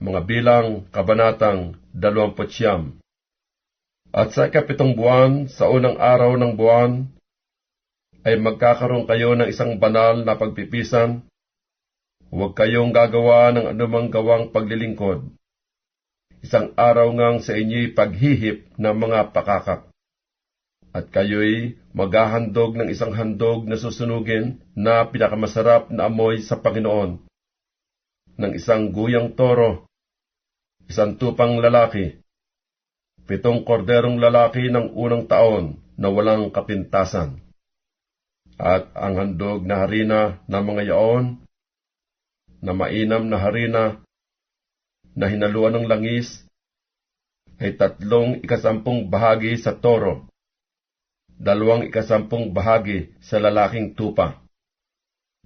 mga bilang kabanatang 29. At sa ikapitong buwan, sa unang araw ng buwan, ay magkakaroon kayo ng isang banal na pagpipisan. Huwag kayong gagawa ng anumang gawang paglilingkod. Isang araw ngang sa inyo'y paghihip ng mga pakakak. At kayo'y maghahandog ng isang handog na susunugin na pinakamasarap na amoy sa Panginoon. Ng isang guyang toro, isang tupang lalaki, pitong korderong lalaki ng unang taon na walang kapintasan. At ang handog na harina ng mga yaon, na mainam na harina, na hinaluan ng langis, ay tatlong ikasampung bahagi sa toro, dalawang ikasampung bahagi sa lalaking tupa,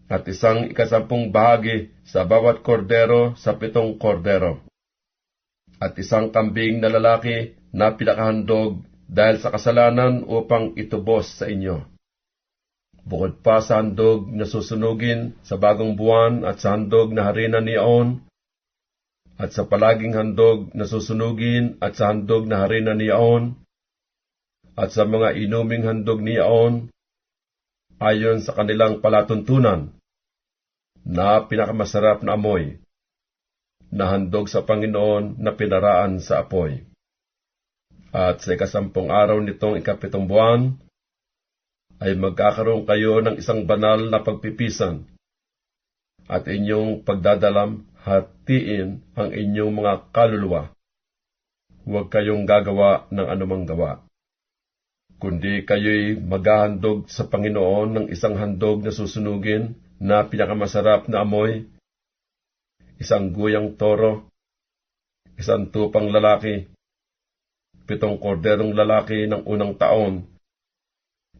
at isang ikasampung bahagi sa bawat kordero sa pitong kordero, at isang kambing na lalaki na pinakahandog dahil sa kasalanan upang itubos sa inyo. Bukod pa sa handog na susunugin sa bagong buwan at sa handog na harina ni On, at sa palaging handog na susunugin at sa handog na harina ni On, at sa mga inuming handog ni On, ayon sa kanilang palatuntunan, na pinakamasarap na amoy, na handog sa Panginoon na pinaraan sa apoy. At sa ikasampung araw nitong ikapitong buwan, ay magkakaroon kayo ng isang banal na pagpipisan, at inyong pagdadalam hatiin ang inyong mga kaluluwa. Huwag kayong gagawa ng anumang gawa. Kundi kayo'y maghahandog sa Panginoon ng isang handog na susunugin na pinakamasarap na amoy, isang guyang toro, isang tupang lalaki, pitong korderong lalaki ng unang taon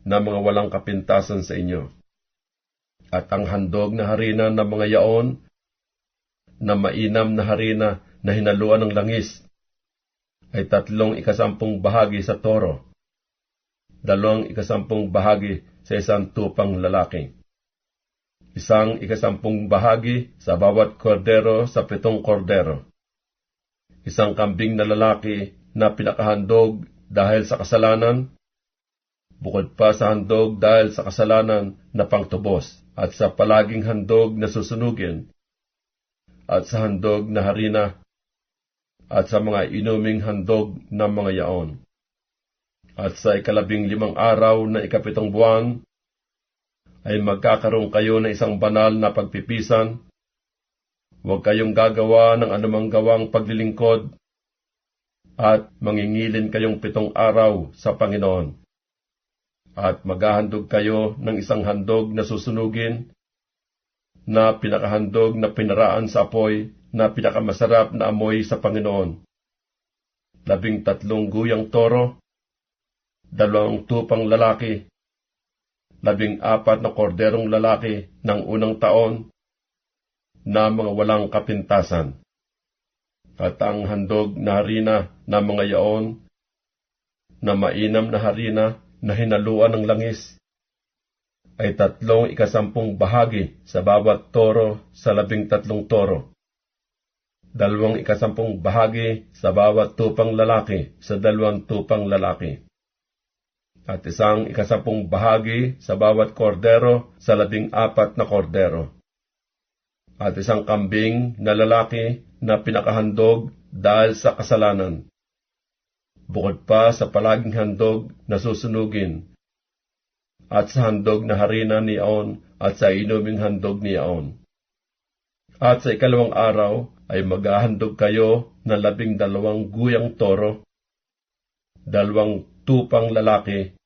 na mga walang kapintasan sa inyo. At ang handog na harina ng mga yaon na mainam na harina na hinaluan ng langis ay tatlong ikasampung bahagi sa toro, dalawang ikasampung bahagi sa isang tupang lalaki, isang ikasampung bahagi sa bawat kordero sa pitong kordero, isang kambing na lalaki na pinakahandog dahil sa kasalanan, bukod pa sa handog dahil sa kasalanan na pangtubos, at sa palaging handog na susunugin, at sa handog na harina, at sa mga inuming handog ng mga yaon. At sa ikalabing limang araw na ikapitong buwan, ay magkakaroon kayo ng isang banal na pagpipisan. Huwag kayong gagawa ng anumang gawang paglilingkod at mangingilin kayong pitong araw sa Panginoon. At maghahandog kayo ng isang handog na susunugin, na pinakahandog na pinaraan sa apoy, na pinakamasarap na amoy sa Panginoon. Labing tatlong guyang toro, dalawang tupang lalaki, labing apat na korderong lalaki ng unang taon, na mga walang kapintasan. At ang handog na harina na mga yaon, na mainam na harina na hinaluan ng langis, ay tatlong ikasampung bahagi sa bawat toro sa labing tatlong toro, dalawang ikasampung bahagi sa bawat tupang lalaki sa dalawang tupang lalaki, at isang ikasampung bahagi sa bawat kordero sa labing apat na kordero, at isang kambing na lalaki na pinakahandog dahil sa kasalanan. Bukod pa sa palaging handog na susunugin, at sa handog na harina ni Aon at sa inuming handog ni Aon. At sa ikalawang araw ay maghahandog kayo ng labing dalawang guyang toro, dalawang tupang lalaki,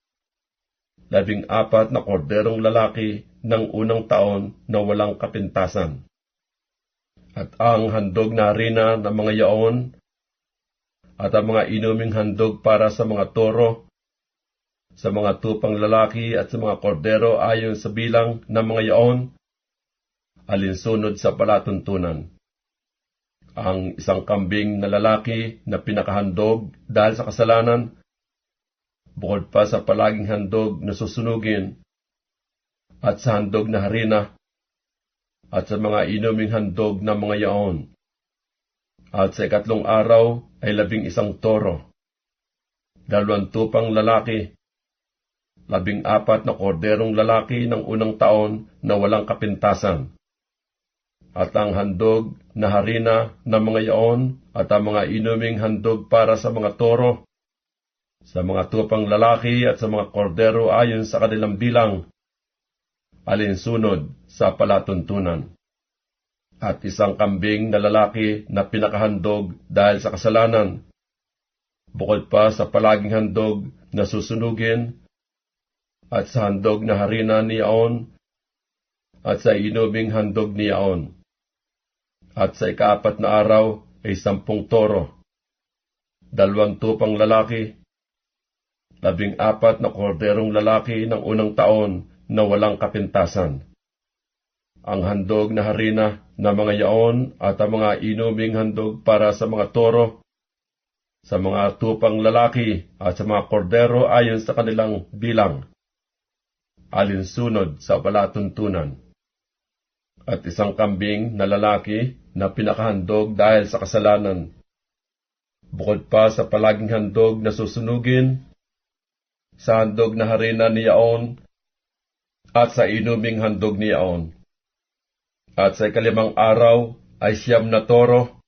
labing apat na korderong lalaki ng unang taon na walang kapintasan at ang handog na harina ng mga yaon, at ang mga inuming handog para sa mga toro, sa mga tupang lalaki at sa mga kordero ayon sa bilang ng mga yaon, alinsunod sa palatuntunan. Ang isang kambing na lalaki na pinakahandog dahil sa kasalanan, bukod pa sa palaging handog na susunugin, at sa handog na harina at sa mga inuming handog ng mga yaon. At sa ikatlong araw ay labing isang toro, dalawang tupang lalaki, labing apat na korderong lalaki ng unang taon na walang kapintasan, at ang handog na harina ng mga yaon at ang mga inuming handog para sa mga toro, sa mga tupang lalaki at sa mga kordero ayon sa kanilang bilang, alinsunod sa palatuntunan. At isang kambing na lalaki na pinakahandog dahil sa kasalanan, bukod pa sa palaging handog na susunugin, at sa handog na harina ni Aon, at sa inuming handog ni Aon. At sa ikaapat na araw ay sampung toro, dalawang tupang lalaki, labing apat na korderong lalaki ng unang taon na walang kapintasan. Ang handog na harina na mga yaon at ang mga inuming handog para sa mga toro, sa mga tupang lalaki at sa mga kordero ayon sa kanilang bilang, alinsunod sa palatuntunan. At isang kambing na lalaki na pinakahandog dahil sa kasalanan, bukod pa sa palaging handog na susunugin, sa handog na harina ni Yaon, at sa inuming handog ni Yaon. At sa ikalimang araw ay siyam na toro,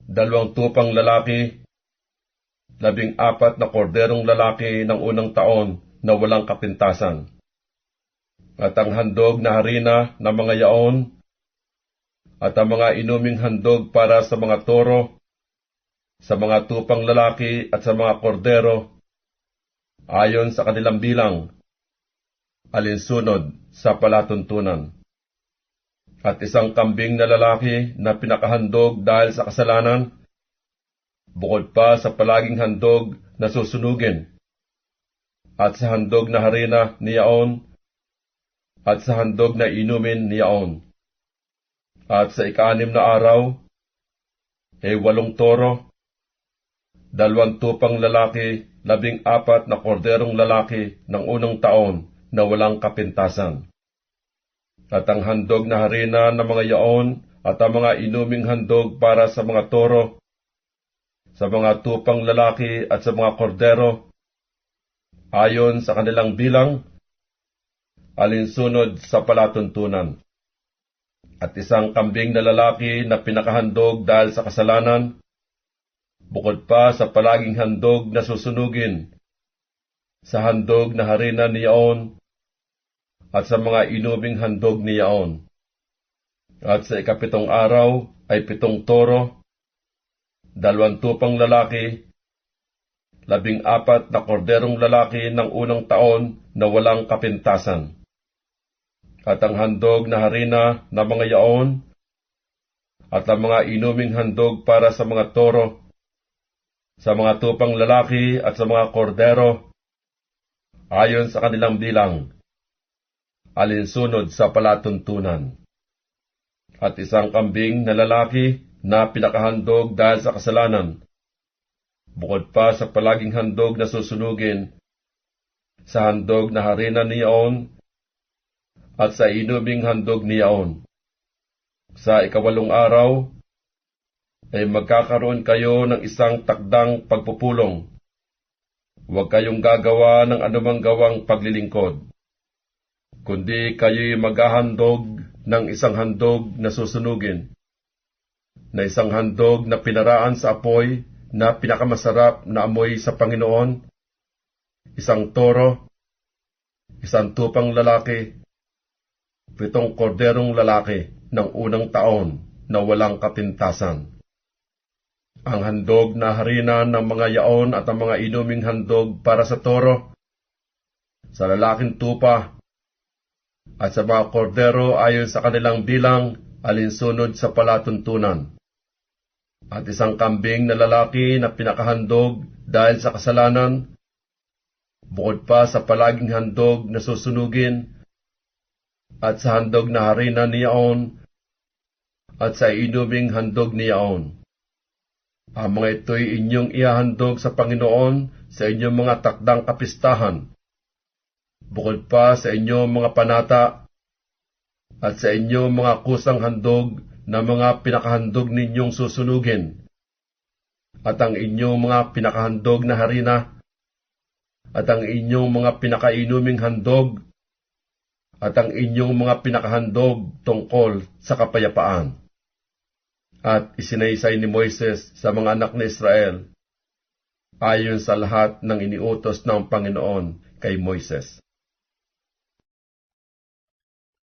dalawang tupang lalaki, labing apat na korderong lalaki ng unang taon na walang kapintasan. At ang handog na harina ng mga yaon, at ang mga inuming handog para sa mga toro, sa mga tupang lalaki at sa mga kordero, ayon sa kanilang bilang, alinsunod sa palatuntunan. At isang kambing na lalaki na pinakahandog dahil sa kasalanan, bukod pa sa palaging handog na susunugin, at sa handog na harina ni Yaon, at sa handog na inumin ni Yaon. At sa ikanim na araw, ay walong toro, dalawang tupang lalaki labing apat na korderong lalaki ng unang taon na walang kapintasan. At ang handog na harina ng mga yaon at ang mga inuming handog para sa mga toro, sa mga tupang lalaki at sa mga kordero, ayon sa kanilang bilang, alinsunod sa palatuntunan. At isang kambing na lalaki na pinakahandog dahil sa kasalanan, bukod pa sa palaging handog na susunugin, sa handog na harina ni Yaon, at sa mga inubing handog ni Yaon. At sa ikapitong araw ay pitong toro, dalawang tupang lalaki, labing apat na korderong lalaki ng unang taon na walang kapintasan. At ang handog na harina na mga yaon, at ang mga inuming handog para sa mga toro, sa mga tupang lalaki at sa mga kordero, ayon sa kanilang bilang, alinsunod sa palatuntunan. At isang kambing na lalaki na pinakahandog dahil sa kasalanan, bukod pa sa palaging handog na susunugin, sa handog na harina ni Yaon, at sa inuming handog ni Yaon. Sa ikawalong araw, ay magkakaroon kayo ng isang takdang pagpupulong. Huwag kayong gagawa ng anumang gawang paglilingkod, kundi kayo'y maghahandog ng isang handog na susunugin, na isang handog na pinaraan sa apoy na pinakamasarap na amoy sa Panginoon, isang toro, isang tupang lalaki, pitong korderong lalaki ng unang taon na walang kapintasan ang handog na harina ng mga yaon at ang mga inuming handog para sa toro, sa lalaking tupa, at sa mga kordero ayon sa kanilang bilang alinsunod sa palatuntunan. At isang kambing na lalaki na pinakahandog dahil sa kasalanan, bukod pa sa palaging handog na susunugin, at sa handog na harina ni Yaon, at sa inuming handog ni Yaon. Ang mga ito'y inyong ihahandog sa Panginoon sa inyong mga takdang kapistahan, bukod pa sa inyong mga panata at sa inyong mga kusang handog na mga pinakahandog ninyong susunugin, at ang inyong mga pinakahandog na harina, at ang inyong mga pinakainuming handog, at ang inyong mga pinakahandog tungkol sa kapayapaan. At isinaysay ni Moises sa mga anak ni Israel, ayon sa lahat ng iniutos ng Panginoon kay Moises.